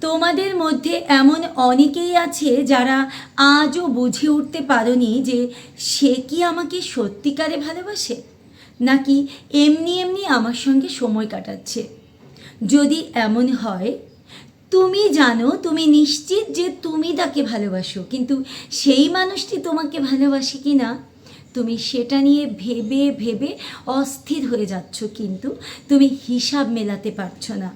তোমাদের মধ্যে এমন অনেকেই আছে যারা আজও বুঝে উঠতে পারোনি যে সে কি আমাকে সত্যিকারে ভালোবাসে? নাকি এমনি এমনি আমার সঙ্গে সময় কাটাচ্ছে? যদি এমন হয়, তুমি জানো, তুমি নিশ্চিত যে তুমি তাকে ভালোবাসো, কিন্তু সেই মানুষটি তোমাকে ভালোবাসে কি না তুমি সেটা নিয়ে ভেবে ভেবে অস্থির হয়ে যাচ্ছ, কিন্তু তুমি হিসাব মেলাতে পারছ না।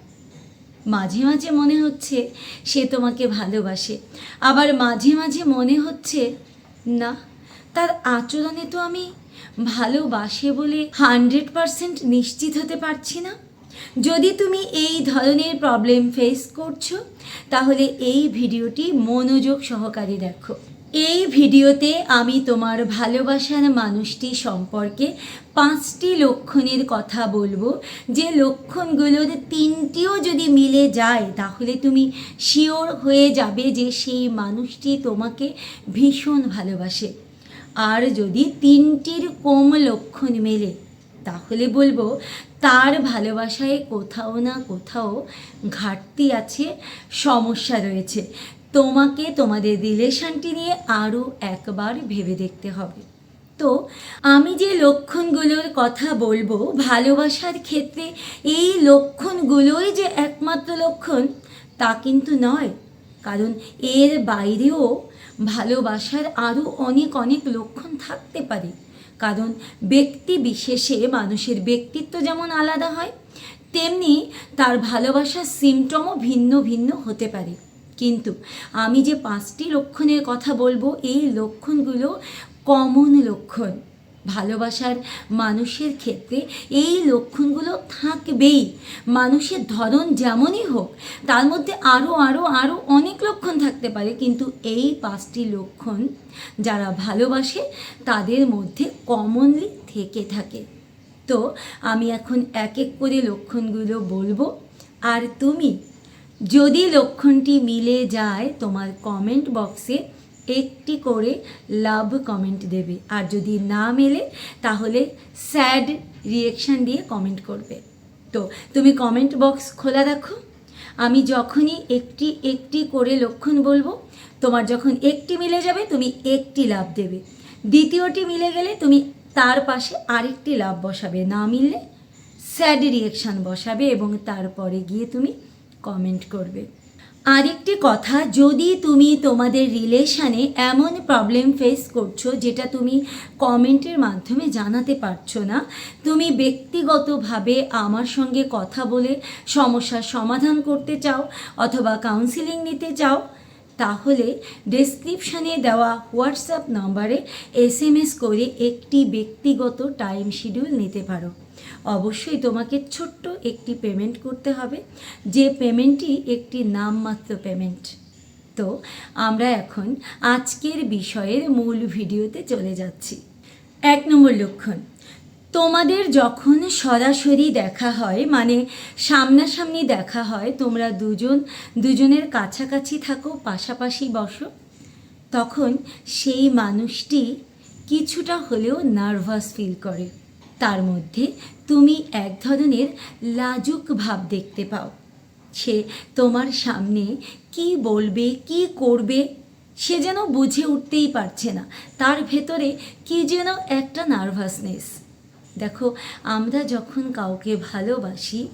মাঝে মাঝে মনে হচ্ছে সে তোমাকে ভালোবাসে। আবার মাঝে মাঝে মনে হচ্ছে, না, তার আচরণে তো আমি ভালোবাসে বলে হান্ড্রেড পারসেন্ট নিশ্চিত হতে পারছি না। যদি তুমি এই ধরনের প্রবলেম ফেস করছ, তাহলে এই ভিডিওটি মনোযোগ সহকারে দেখো। এই ভিডিওতে আমি তোমার ভালোবাসার মানুষটি সম্পর্কে পাঁচটি লক্ষণের কথা বলব। যে লক্ষণগুলোর তিনটিও যদি মিলে যায়, তাহলে তুমি শিওর হয়ে যাবে যে সেই মানুষটি তোমাকে ভীষণ ভালোবাসে। আর যদি তিনটির কম লক্ষণ মেলে, তাহলে বলব তার ভালোবাসায় কোথাও না কোথাও ঘাটতি আছে, সমস্যা রয়েছে। তোমাকে তোমাদের রিলেশনটি নিয়ে আরও একবার ভেবে দেখতে হবে। তো, আমি যে লক্ষণগুলোর কথা বলব, ভালোবাসার ক্ষেত্রে এই লক্ষণগুলোই যে একমাত্র লক্ষণ, তা কিন্তু নয়। কারণ এর বাইরেও ভালোবাসার আরও অনেক অনেক লক্ষণ থাকতে পারে। কারণ ব্যক্তি বিশেষে মানুষের ব্যক্তিত্ব যেমন আলাদা হয়, তেমনি তার ভালোবাসার সিমটমও ভিন্ন ভিন্ন হতে পারে। কিন্তু আমি যে পাঁচটি লক্ষণের কথা বলব, এই লক্ষণগুলো কমন লক্ষণ। ভালোবাসার মানুষের ক্ষেত্রে এই লক্ষণগুলো থাকবেই। মানুষের ধরন যেমনই হোক, তার মধ্যে আরও আরও আরও অনেক লক্ষণ থাকতে পারে, কিন্তু এই পাঁচটি লক্ষণ যারা ভালোবাসে, তাদের মধ্যে কমনলি থেকে থাকে। তো আমি এখন এক এক করে লক্ষণগুলো বলব। আর তুমি যদি লক্ষণটি মিলে যায়, তোমার কমেন্ট বক্সে একটি করে লাভ কমেন্ট দেবে। আর যদি না মেলে, তাহলে স্যাড রিয়েকশান দিয়ে কমেন্ট করবে। তো, তুমি কমেন্ট বক্স খোলা রাখো আমি যখনই একটি একটি করে লক্ষণ বলব, তোমার যখন একটি মিলে যাবে, তুমি একটি লাভ দেবে। দ্বিতীয়টি মিলে গেলে, তুমি তার পাশে আরেকটি লাভ বসাবে। না মিললে স্যাড রিয়েকশান বসাবে এবং তারপরে গিয়ে তুমি কমেন্ট করবে। আরেকটি কথা, যদি তুমি তোমাদের রিলেশানে এমন প্রবলেম ফেস করছ যেটা তুমি কমেন্টের মাধ্যমে জানাতে পারছ না, তুমি ব্যক্তিগতভাবে আমার সঙ্গে কথা বলে সমস্যার সমাধান করতে চাও অথবা কাউন্সিলিং নিতে চাও তাহলে ডেসক্রিপশানে দেওয়া হোয়াটসঅ্যাপ নম্বরে এস এম এস করে একটি ব্যক্তিগত টাইম শিডিউল নিতে পারো। অবশ্যই তোমাকে ছোট্ট একটি পেমেন্ট করতে হবে, যে পেমেন্টটি একটি নামমাত্র পেমেন্ট তো আমরা এখন আজকের বিষয়ের মূল ভিডিওতে চলে যাচ্ছি। এক নম্বর লক্ষণ তোমাদের যখন সরাসরি দেখা হয় মানে সামনাসামনি দেখা হয়, তোমরা দুজন, দুজনের কাছাকাছি থাকো, পাশাপাশি বসো, তখন সেই মানুষটি কিছুটা হলেও নার্ভাস ফিল করে। তার মধ্যে তুমি এক ধরনের লাজুক ভাব দেখতে পাও। সে তোমার সামনে কি বলবে, কি করবে, সে যেন বুঝে উঠতেই পারছে না। তার ভেতরে কি যেন একটা নার্ভাসনেস দেখো, আমরা যখন কাউকে ভালোবাসি,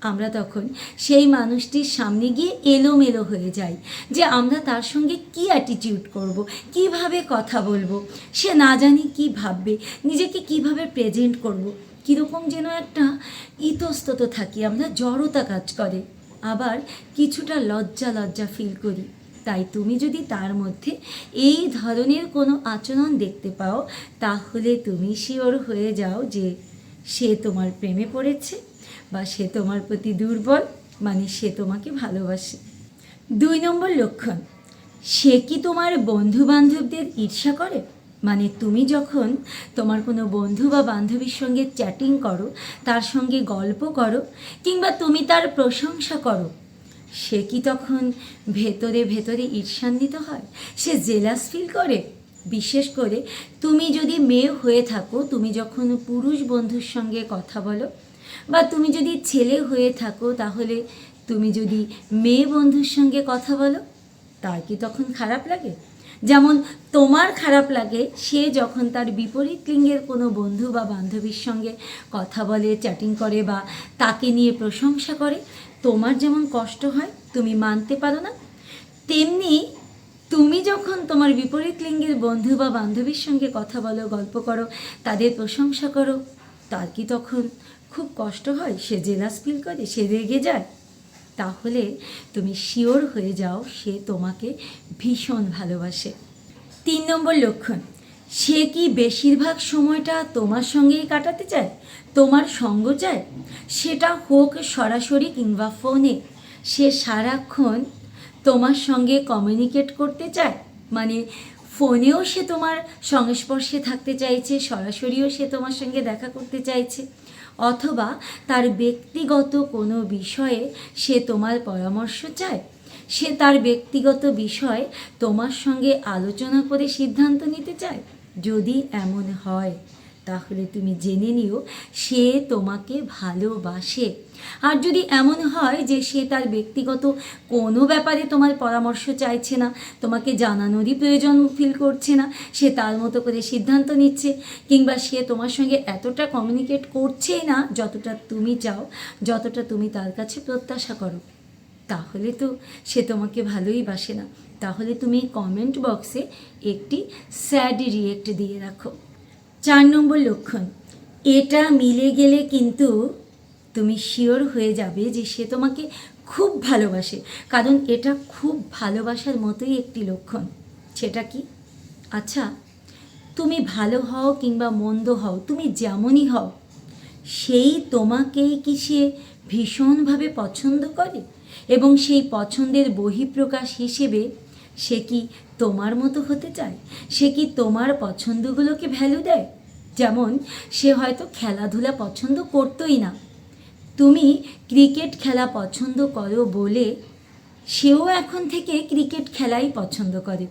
আমরা তখন সেই মানুষটির সামনে গিয়ে এলোমেলো হয়ে যাই যে আমরা তার সঙ্গে কি অ্যাটিটিউড করব, কীভাবে কথা বলব। সে না জানি কি ভাববে, নিজেকে কীভাবে প্রেজেন্ট করব। কীরকম যেন একটা ইতস্তত থাকি, আমরা জড়তা কাজ করে। আবার কিছুটা লজ্জা লজ্জা ফিল করি। তাই তুমি যদি তার মধ্যে এই ধরনের কোনো আচরণ দেখতে পাও, তাহলে তুমি শিওর হয়ে যাও যে সে তোমার প্রেমে পড়েছে বা সে তোমার প্রতি দুর্বল মানে সে তোমাকে ভালোবাসে। দুই নম্বর লক্ষণ, সে কি তোমার বন্ধু বান্ধবদের ঈর্ষা করে? মানে তুমি যখন তোমার কোনো বন্ধু বা বান্ধবীর সঙ্গে চ্যাটিং করো, তার সঙ্গে গল্প করো, কিংবা তুমি তার প্রশংসা করো সে কি তখন ভেতরে ভেতরে ঈর্ষান্বিত হয়? সে জেলাস ফিল করে? বিশেষ করে তুমি যদি মেয়ে হয়ে থাকো, তুমি যখন পুরুষ বন্ধুর সঙ্গে কথা বলো, বা তুমি যদি ছেলে হয়ে থাকো, তাহলে তুমি যদি মেয়ে বন্ধুর সঙ্গে কথা বলো, তার কি তখন খারাপ লাগে? যেমন তোমার খারাপ লাগে, সে যখন তার বিপরীত লিঙ্গের কোনো বন্ধু বা বান্ধবীর সঙ্গে কথা বলে চ্যাটিং করে বা তাকে নিয়ে প্রশংসা করে তোমার যেমন কষ্ট হয়, তুমি মানতে পারো না। তেমনি তুমি যখন তোমার বিপরীত লিঙ্গের বন্ধু বা বান্ধবীর সঙ্গে কথা বলো, গল্প করো, তাদের প্রশংসা করো, তার কি তখন খুব কষ্ট হয়? সে জেলাস ফিল করে, সে রেগে যায়। তাহলে তুমি শিওর হয়ে যাও, সে তোমাকে ভীষণ ভালোবাসে। তিন নম্বর লক্ষণ। সে কি বেশিরভাগ সময়টা তোমার সঙ্গেই কাটাতে চায়? তোমার সঙ্গ চায়? সেটা হোক সরাসরি কিংবা ফোনে। সে সারাক্ষণ তোমার সঙ্গে কমিউনিকেট করতে চায়? মানে ফোনেও সে তোমার সংস্পর্শে থাকতে চাইছে, সরাসরিও সে তোমার সঙ্গে দেখা করতে চাইছে। অথবা তার ব্যক্তিগত কোনো বিষয়ে সে তোমার পরামর্শ চায়? সে তার ব্যক্তিগত বিষয় তোমার সঙ্গে আলোচনা করে সিদ্ধান্ত নিতে চায়? যদি এমন হয়, তাহলে তুমি জেনে নিও সে তোমাকে ভালোবাসে। আর যদি এমন হয় যে সে তার ব্যক্তিগত কোনো ব্যাপারে তোমার পরামর্শ চাইছে না, তোমাকে জানানোরই প্রয়োজন ফিল করছে না, সে তার মতো করে সিদ্ধান্ত নিচ্ছে, কিংবা সে তোমার সঙ্গে এতটা কমিউনিকেট করছেই না, যতটা তুমি চাও, যতটা তুমি তার কাছে প্রত্যাশা করো। তাহলে তো সে তোমাকে ভালোই বাসে না। তাহলে তুমি কমেন্ট বক্সে একটি স্যাড রিয়েক্ট দিয়ে রাখো। চার নম্বর লক্ষণ, এটা মিলে গেলে কিন্তু তুমি শিওর হয়ে যাবে যে সে তোমাকে খুব ভালোবাসে। কারণ এটা খুব ভালোবাসার মতোই একটি লক্ষণ। সেটা কি? আচ্ছা তুমি ভালো হও কিংবা মন্দ হও, তুমি যেমনই হও, সেই তোমাকেই কি সে ভীষণভাবে পছন্দ করে এবং সেই পছন্দের বহিঃপ্রকাশ হিসেবে সে কি তোমার মতো হতে চায়? সে কি তোমার পছন্দগুলোকে ভ্যালু দেয়? যেমন, সে হয়তো খেলাধুলা পছন্দ করতোই না। তুমি ক্রিকেট খেলা পছন্দ করো বলে সেও এখন থেকে ক্রিকেট খেলাই পছন্দ করে।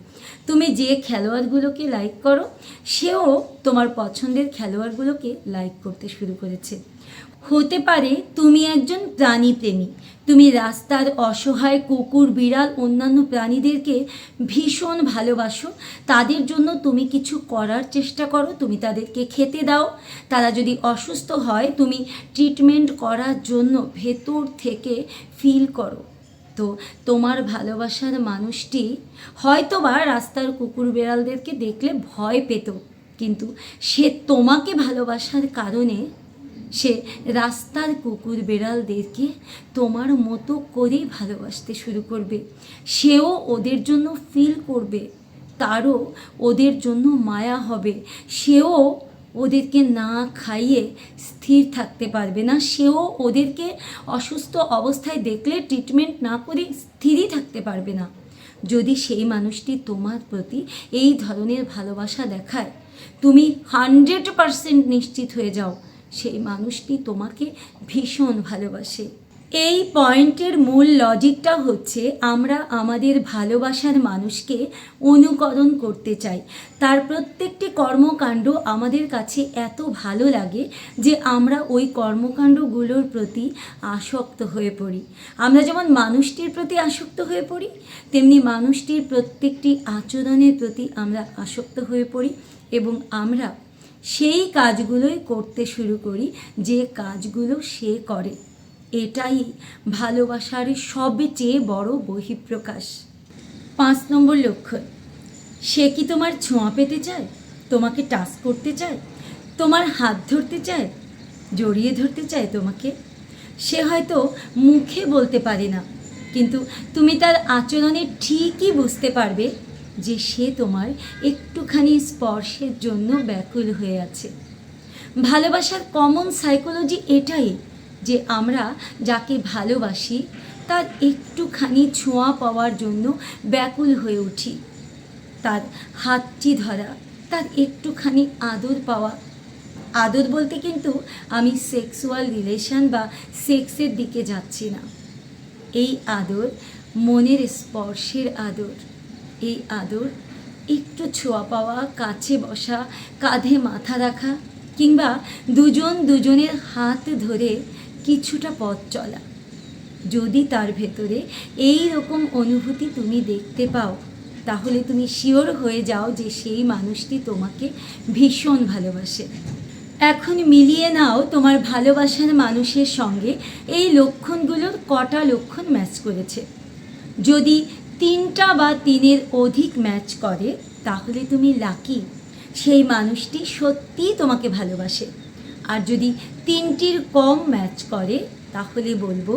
তুমি যে খেলোয়াড়গুলোকে লাইক করো, সেও তোমার পছন্দের খেলোয়াড়গুলোকে লাইক করতে শুরু করেছে। হতে পারে তুমি একজন প্রাণীপ্রেমী তুমি রাস্তার অসহায় কুকুর, বিড়াল, অন্যান্য প্রাণীদেরকে ভীষণ ভালোবাসো। তাদের জন্য তুমি কিছু করার চেষ্টা করো, তুমি তাদেরকে খেতে দাও। তারা যদি অসুস্থ হয়, তুমি ট্রিটমেন্ট করার জন্য ভেতর থেকে ফিল করো। তো তোমার ভালোবাসার মানুষটি হয়তো বা রাস্তার কুকুর বেড়ালদেরকে দেখলে ভয় পেত, কিন্তু সে তোমাকে ভালোবাসার কারণে সে রাস্তার কুকুর বেড়ালদেরকে তোমার মতো করেই ভালোবাসতে শুরু করবে। সেও ওদের জন্য ফিল করবে, তারও ওদের জন্য মায়া হবে, সেও ওদেরকে না খাইয়ে স্থির থাকতে পারবে না। সেও ওদেরকে অসুস্থ অবস্থায় দেখলে ট্রিটমেন্ট না করে স্থিরই থাকতে পারবে না। যদি সেই মানুষটি তোমার প্রতি এই ধরনের ভালোবাসা দেখায়, তুমি হান্ড্রেড পারসেন্ট নিশ্চিত হয়ে যাও। সেই মানুষটি তোমাকে ভীষণ ভালোবাসে। এই পয়েন্টের মূল লজিকটা হচ্ছে আমরা আমাদের ভালোবাসার মানুষকে অনুকরণ করতে চাই। তার প্রত্যেকটি কর্মকাণ্ড আমাদের কাছে এত ভালো লাগে যে আমরা ওই কর্মকাণ্ডগুলোর প্রতি আসক্ত হয়ে পড়ি। আমরা যেমন মানুষটির প্রতি আসক্ত হয়ে পড়ি, তেমনি মানুষটির প্রত্যেকটি আচরণের প্রতি আমরা আসক্ত হয়ে পড়ি এবং আমরা সেই কাজগুলোই করতে শুরু করি যে কাজগুলো সে করে। এটাই ভালোবাসার সবচেয়ে বড় বহিঃপ্রকাশ। পাঁচ নম্বর লক্ষ্য, সে কি তোমার ছোঁয়া পেতে চায়? তোমাকে টাচ করতে চায়? তোমার হাত ধরতে চায়? জড়িয়ে ধরতে চায় তোমাকে? সে হয়তো মুখে বলতে পারে না, কিন্তু তুমি তার আচরণে ঠিকই বুঝতে পারবে যে সে তোমার একটুখানি স্পর্শের জন্য ব্যাকুল হয়ে আছে। ভালোবাসার কমন সাইকোলজি এটাই যে আমরা যাকে ভালোবাসি, তার একটুখানি ছোঁয়া পাওয়ার জন্য ব্যাকুল হয়ে উঠি। তার হাতটি ধরা, তার একটুখানি আদর পাওয়া। আদর বলতে কিন্তু আমি সেক্সুয়াল রিলেশন বা সেক্সের দিকে যাচ্ছি না। এই আদর মনের স্পর্শের আদর। এই আদর একটু ছোঁয়া পাওয়া, কাছে বসা, কাঁধে মাথা রাখা কিংবা দুজন দুজনের হাত ধরে কিছুটা পথ চলা। যদি তার ভেতরে এই রকম অনুভূতি তুমি দেখতে পাও, তাহলে তুমি শিওর হয়ে যাও যে সেই মানুষটি তোমাকে ভীষণ ভালোবাসে। এখন মিলিয়ে নাও তোমার ভালোবাসার মানুষের সঙ্গে এই লক্ষণগুলোর কটা লক্ষণ ম্যাচ করেছে। যদি তিনটা বা তিনের অধিক ম্যাচ করে, তাহলে তুমি লাকি সেই মানুষটি সত্যিই তোমাকে ভালোবাসে। আর যদি তিনটির কম ম্যাচ করে, তাহলে বলব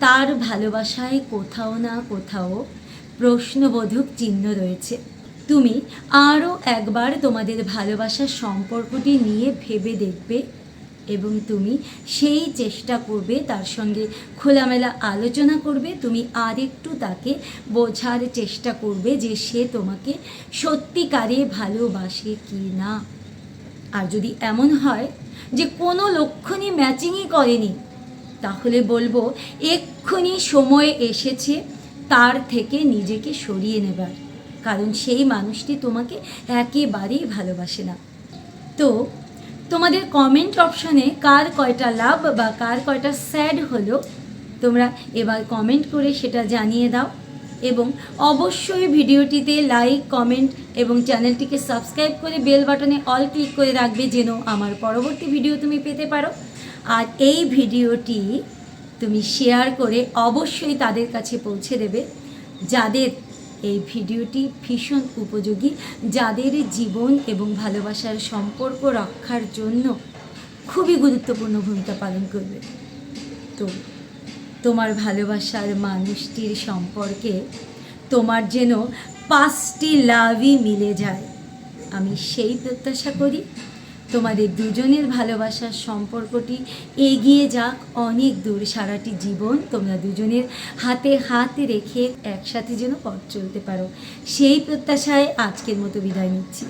তার ভালোবাসায় কোথাও না কোথাও প্রশ্নবোধক চিহ্ন রয়েছে। তুমি আরও একবার তোমাদের ভালোবাসার সম্পর্কটি নিয়ে ভেবে দেখবে এবং তুমি সেই চেষ্টা করবে, তার সঙ্গে খোলামেলা আলোচনা করবে, তুমি আরেকটু তাকে বোঝার চেষ্টা করবে যে সে তোমাকে সত্যিকারে ভালোবাসে কি না। আর যদি এমন হয় যে কোনো লক্ষণই ম্যাচিংই করেনি। তাহলে বলব, এক্ষুনি সময় এসেছে তার থেকে নিজেকে সরিয়ে নেবার। কারণ সেই মানুষটি তোমাকে একেবারেই ভালোবাসে না। তো, তোমাদের কমেন্ট অপশনে কার কয়টা লাভ বা কার কয়টা স্যাড হলো, তোমরা এবার কমেন্ট করে সেটা জানিয়ে দাও। এবং অবশ্যই ভিডিওটিতে লাইক, কমেন্ট এবং চ্যানেলটিকে সাবস্ক্রাইব করে বেল বাটনে অল ক্লিক করে রাখবে যেন আমার পরবর্তী ভিডিও তুমি পেতে পারো। আর এই ভিডিওটি তুমি শেয়ার করে অবশ্যই তাদের কাছে পৌঁছে দেবে। যাদের এই ভিডিওটি ভীষণ উপযোগী, যাদের জীবন এবং ভালোবাসার সম্পর্ক রক্ষার জন্য খুবই গুরুত্বপূর্ণ ভূমিকা পালন করবে। তো তোমার ভালোবাসার মানুষটির সম্পর্কে তোমার যেন পাঁচটি লাভই মিলে যায়। আমি সেই প্রত্যাশা করি তোমাদের দুজনের ভালোবাসার সম্পর্কটি এগিয়ে যাক। অনেক দূর সারাটি জীবন তোমরা দুজনের হাতে হাত রেখে একসাথে যেন পথ চলতে পারো। সেই প্রত্যাশায় আজকের মতো বিদায় নিচ্ছি।